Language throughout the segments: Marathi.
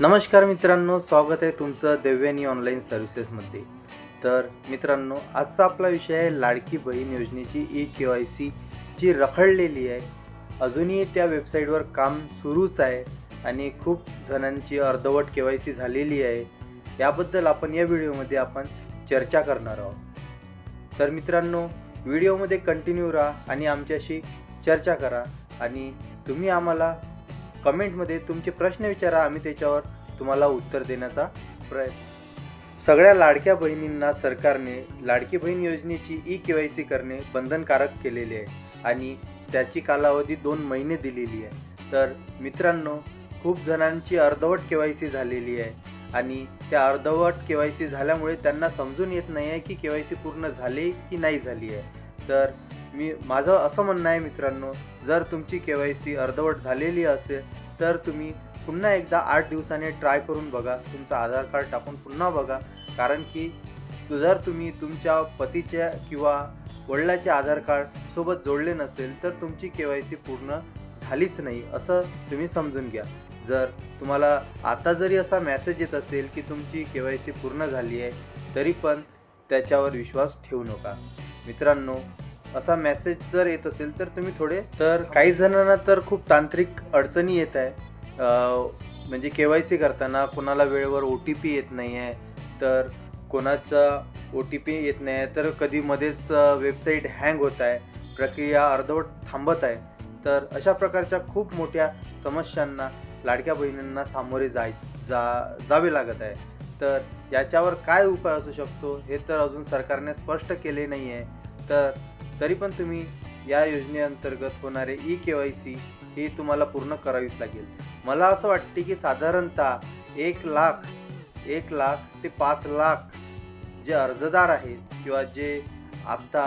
नमस्कार मित्रांनो स्वागत आहे तुमचं देव्यानी ऑनलाईन सर्व्हिसेसमध्ये तर मित्रांनो आजचा आपला विषय आहे लाडकी बहीण योजनेची ई के वाय सी जी रखडलेली आहे. अजूनही त्या वेबसाईटवर काम सुरूच आहे आणि खूप जणांची अर्धवट के वाय सी झालेली आहे. याबद्दल आपण या व्हिडिओमध्ये आपण चर्चा करणार आहोत. तर मित्रांनो व्हिडिओमध्ये कंटिन्यू राहा आणि आमच्याशी चर्चा करा आणि तुम्ही आम्हाला कमेंटमध्ये तुमचे प्रश्न विचारा आम्ही त्याच्यावर तुम्हाला उत्तर देण्याचा प्रयत्न. सगळ्या लाडक्या बहिणींना सरकारने लाडकी बहीण योजनेची ई के वाय सी करणे बंधनकारक केलेले आहे आणि त्याची कालावधी दोन महिने दिलेली आहे. तर मित्रांनो खूप जणांची अर्धवट के वाय सी झालेली आहे आणि त्या अर्धवट के वाय सी झाल्यामुळे त्यांना समजून येत नाही आहे की के वाय सी पूर्ण झाली की नाही झाली आहे. तर मी माझं असं म्हणणं आहे मित्रांनो जर तुमची के वाय सी अर्धवट झालेली असेल तर तुम्ही पुन्हा एकदा आठ दिवसाने ट्राय करून बघा तुमचं आधार कार्ड टाकून पुन्हा बघा. कारण की जर तुम्ही तुमच्या पतीच्या किंवा वडिलाचे आधार कार्ड सोबत जोडले नसेल तर तुमची के वाय सी पूर्ण झालीच नाही असं तुम्ही समजून घ्या. जर तुम्हाला आता जरी असा मॅसेज येत असेल की तुमची के वाय सी पूर्ण झाली आहे तरी पण त्याच्यावर विश्वास ठेवू नका. मित्रांनो असा मेसेज जर येत असेल तर तुम्ही थोडे तर काही जणांना तर खूप तांत्रिक अडचणी येत आहे. म्हणजे के वाय सी करताना कोणाला वेळेवर ओ टी पी येत नाही आहे तर कोणाचा ओ टी पी येत नाही आहे तर कधी मध्येच वेबसाईट हँग होत आहे प्रक्रिया अर्धवट थांबत आहे. तर अशा प्रकारच्या खूप मोठ्या समस्यांना लाडक्या बहिणींना सामोरे जाय जा जावे लागत आहे. तर याच्यावर काय उपाय असू शकतो हे तर अजून सरकारने स्पष्ट केले नाही आहे तर तरी पण तुम्ही या योजनेअंतर्गत होणारे ई के वाय सी ही तुम्हाला पूर्ण करावीच लागेल. मला असं वाटते की साधारणतः एक लाख एक लाख ते पाच लाख जे अर्जदार आहेत किंवा जे आत्ता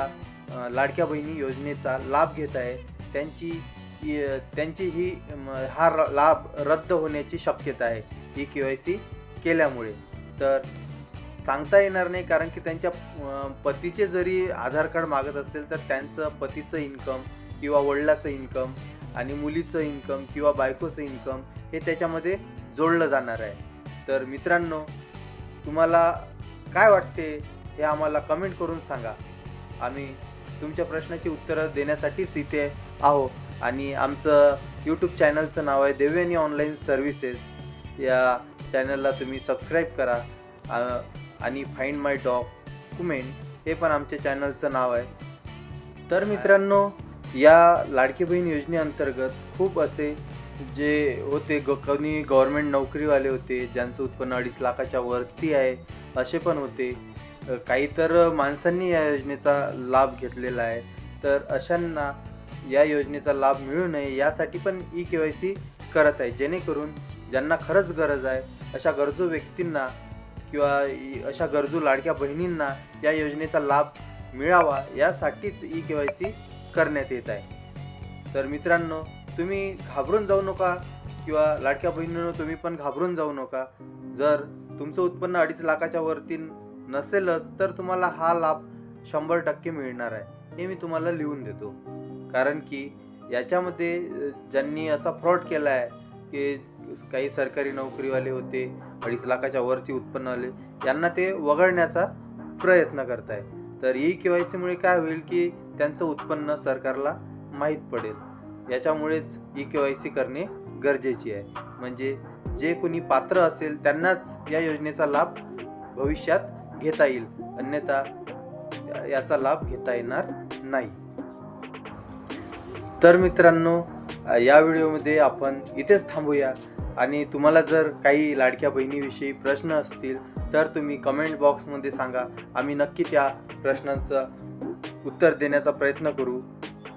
लाडक्या बहिणी योजनेचा लाभ घेत आहे त्यांची त्यांची ही हा र- लाभ रद्द होण्याची शक्यता आहे ई के वाय सी केल्यामुळे. तर सांगता येणार नाही कारण की त्यांच्या पतीचे जरी आधार कार्ड मागत असेल तर त्यांचं पतीचं इन्कम किंवा वडिलाचं इन्कम आणि मुलीचं इन्कम किंवा बायकोचं इन्कम हे त्याच्यामध्ये जोडलं जाणार आहे. तर मित्रांनो तुम्हाला काय वाटते हे आम्हाला कमेंट करून सांगा. आम्ही तुमच्या प्रश्नाची उत्तरं देण्यासाठीच इथे आहो आणि आमचं यूट्यूब चॅनलचं नाव आहे देवयानी ऑनलाईन सर्व्हिसेस या चॅनलला तुम्ही सबस्क्राईब करा. आणि फाइंड माय डॉक्युमेंट हे पण आमच्या चॅनलचं नाव आहे. तर मित्रांनो या लाडकी बहीण योजनेअंतर्गत खूप असे जे होते ग कोणी गव्हर्मेंट नोकरीवाले होते ज्यांचं उत्पन्न अडीच लाखाच्या वरती आहे असे पण होते. काही तर माणसांनी या योजनेचा लाभ घेतलेला आहे. तर अशांना या योजनेचा लाभ मिळू नये यासाठी पण ई के वाय सी करत आहे. जेणेकरून ज्यांना खरंच गरज आहे अशा गरजू व्यक्तींना किंवा अशा गरजू लाडक्या बहिणींना या योजनेचा लाभ मिळावा यासाठीच ई के वाय सी करण्यात येत आहे. तर मित्रांनो तुम्ही घाबरून जाऊ नका किंवा लाडक्या बहिणींनो तुम्ही पण घाबरून जाऊ नका. जर तुमचं उत्पन्न अडीच लाखाच्या वरती नसेलच तर तुम्हाला हा लाभ शंभर टक्के मिळणार आहे. हे मी तुम्हाला लिहून देतो. कारण की याच्यामध्ये ज्यांनी असा फ्रॉड केला आहे की काही सरकारी नोकरीवाले होते अडीच लाखाच्या वरची उत्पन्न आले. यांना ते वगळण्याचा प्रयत्न करत आहे तर ई के वाय सीमुळे काय होईल की त्यांचं उत्पन्न सरकारला माहीत पडेल. याच्यामुळेच ई के वाय सी करणे गरजेची आहे. म्हणजे जे कोणी पात्र असेल त्यांनाच या योजनेचा लाभ भविष्यात घेता येईल. अन्यथा याचा लाभ घेता येणार नाही. तर मित्रांनो या व्हिडिओमध्ये आपण इथेच थांबूया. आणि तुम्हाला जर काही लाडक्या बहिणीविषयी प्रश्न असतील तर तुम्ही कमेंट बॉक्समध्ये सांगा. आम्ही नक्की त्या प्रश्नांचं उत्तर देण्याचा प्रयत्न करू.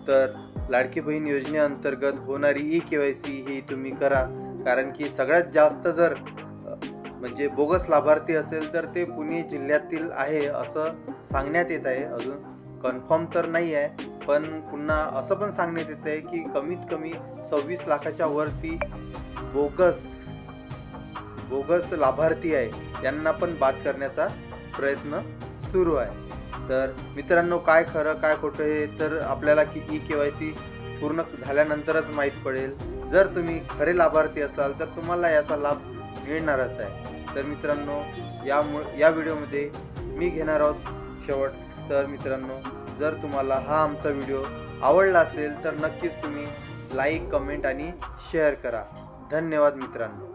तर लाडकी बहीण योजनेअंतर्गत होणारी ई के वाय सी ही तुम्ही करा. कारण की सगळ्यात जास्त जर म्हणजे बोगस लाभार्थी असेल तर ते पुणे जिल्ह्यातील आहे असं सांगण्यात येत आहे अजून. कन्फर्म तर नाही आहे पण पुन्हा असं पण सांगण्यात येत आहे की कमीत कमी सव्वीस लाखाच्या वरती बोगस बोगस लाभार्थी आहे. त्यांना पण बाद करण्याचा प्रयत्न सुरू आहे. तर मित्रांनो काय खरं काय खोटं हे तर आपल्याला की ई के वाय सी पूर्ण झाल्यानंतरच माहीत पडेल. जर तुम्ही खरे लाभार्थी असाल तर तुम्हाला याचा लाभ मिळणारच आहे. तर मित्रांनो या या व्हिडिओमध्ये मी घेणार आहोत शेवट. तर मित्रांनो जर तुम्हाला हा आमचा व्हिडिओ आवडला असेल तर नक्कीच तुम्ही लाईक कमेंट आणि शेअर करा. धन्यवाद मित्रांनो.